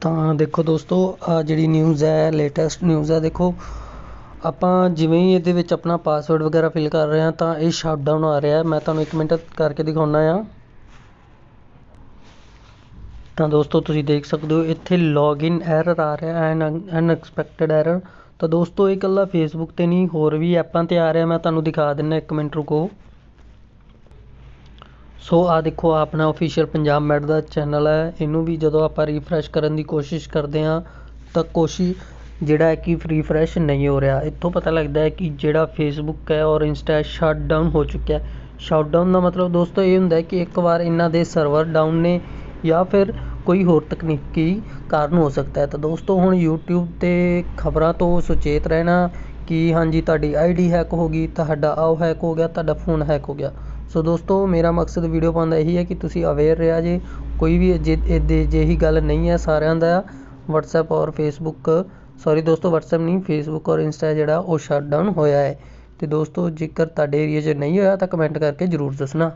ਤਾਂ ਦੇਖੋ ਦੋਸਤੋ, ਆ ਜਿਹੜੀ ਨਿਊਜ਼ ਹੈ ਲੇਟੈਸਟ ਨਿਊਜ਼ ਹੈ, ਦੇਖੋ, ਆਪਾਂ ਜਿਵੇਂ ਹੀ ਇਹਦੇ ਵਿੱਚ ਆਪਣਾ ਪਾਸਵਰਡ ਵਗੈਰਾ ਫਿਲ ਕਰ ਰਹੇ ਹਾਂ, ਤਾਂ ਇਹ ਸ਼ਟਡਾਊਨ ਆ ਰਿਹਾ ਮੈਂ ਤੁਹਾਨੂੰ 1 ਮਿੰਟ ਕਰਕੇ ਦਿਖਾਉਣਾ ਆ। ਤਾਂ ਦੋਸਤੋ, ਤੁਸੀਂ ਦੇਖ ਸਕਦੇ ਹੋ, ਇੱਥੇ ਲੌਗਇਨ ਐਰਰ ਆ ਰਿਹਾ ਐਨ ਅਨਐਕਸਪੈਕਟਡ ਐਰਰ ਤਾਂ ਦੋਸਤੋ, ਇਹ ਇਕੱਲਾ ਫੇਸਬੁੱਕ ਤੇ ਨਹੀਂ, ਹੋਰ ਵੀ ਐਪਾਂ ਤੇ ਆ ਰਿਹਾ, ਮੈਂ ਤੁਹਾਨੂੰ ਦਿਖਾ ਦਿੰਦਾ 1 ਮਿੰਟ ਰੁਕੋ। ਸੋ ਆਹ ਦੇਖੋ ਆਪਣਾ ਅਫੀਸ਼ੀਅਲ ਪੰਜਾਬ ਮੈਟ ਦਾ ਚੈਨਲ ਹੈ। ਇਹਨੂੰ ਵੀ ਜਦੋਂ ਆਪਾਂ ਰੀਫਰੈਸ਼ ਕਰਨ ਦੀ ਕੋਸ਼ਿਸ਼ ਕਰਦੇ ਹਾਂ, ਤਾਂ ਕੋਸ਼ਿਸ਼ ਜਿਹੜਾ ਹੈ ਕਿ ਰੀਫਰੈਸ਼ ਨਹੀਂ ਹੋ ਰਿਹਾ। ਇੱਥੋਂ ਪਤਾ ਲੱਗਦਾ ਹੈ ਕਿ ਜਿਹੜਾ ਫੇਸਬੁੱਕ ਹੈ ਔਰ ਇੰਸਟਾ ਸ਼ਟਡਾਊਨ ਹੋ ਚੁੱਕਿਆ ਹੈ। ਸ਼ਟ ਦਾ ਮਤਲਬ ਦੋਸਤੋ ਇਹ ਹੁੰਦਾ ਹੈ ਕਿ ਇੱਕ ਵਾਰ ਇਹਨਾਂ ਦੇ ਸਰਵਰ ਡਾਊਨ ਨੇ ਜਾਂ ਫਿਰ ਕੋਈ ਹੋਰ ਤਕਨੀਕੀ ਕਾਰਨ ਹੋ ਸਕਦਾ ਹੈ। ਤਾਂ ਦੋਸਤੋ, ਹੁਣ YouTube ਤੇ ਖਬਰਾਂ ਤੋਂ ਸੁਚੇਤ ਰਹਿਣਾ ਕਿ ਹਾਂਜੀ, ਤੁਹਾਡੀ ਆਈਡੀ ਹੈਕ ਹੋ ਗਈ, ਤੁਹਾਡਾ ਆਓ ਹੈਕ ਹੋ ਗਿਆ, ਤੁਹਾਡਾ ਫੋਨ ਹੈਕ ਹੋ ਗਿਆ। ਸੋ ਦੋਸਤੋ, ਮੇਰਾ ਮਕਸਦ ਵੀਡੀਓ ਪਾਉਣ ਦਾ ਇਹੀ ਹੈ ਕਿ ਤੁਸੀਂ ਅਵੇਅਰ ਰਿਹਾ ਜੇ, ਕੋਈ ਵੀ ਜੇ ਜਿਹੀ ਗੱਲ ਨਹੀਂ ਹੈ ਸਾਰਿਆਂ ਦਾ, WhatsApp ਔਰ Facebook ਸੌਰੀ ਦੋਸਤੋ, WhatsApp ਨਹੀਂ, Facebook ਔਰ Insta ਜਿਹੜਾ ਉਹ ਸ਼ਟ ਡਾਊਨ ਹੋਇਆ ਹੈ। ਤੇ ਦੋਸਤੋ, ਜੇਕਰ ਤੁਹਾਡੇ ਏਰੀਆ 'ਚ ਨਹੀਂ ਹੋਇਆ ਤਾਂ ਕਮੈਂਟ ਕਰਕੇ ਜ਼ਰੂਰ ਦੱਸਣਾ।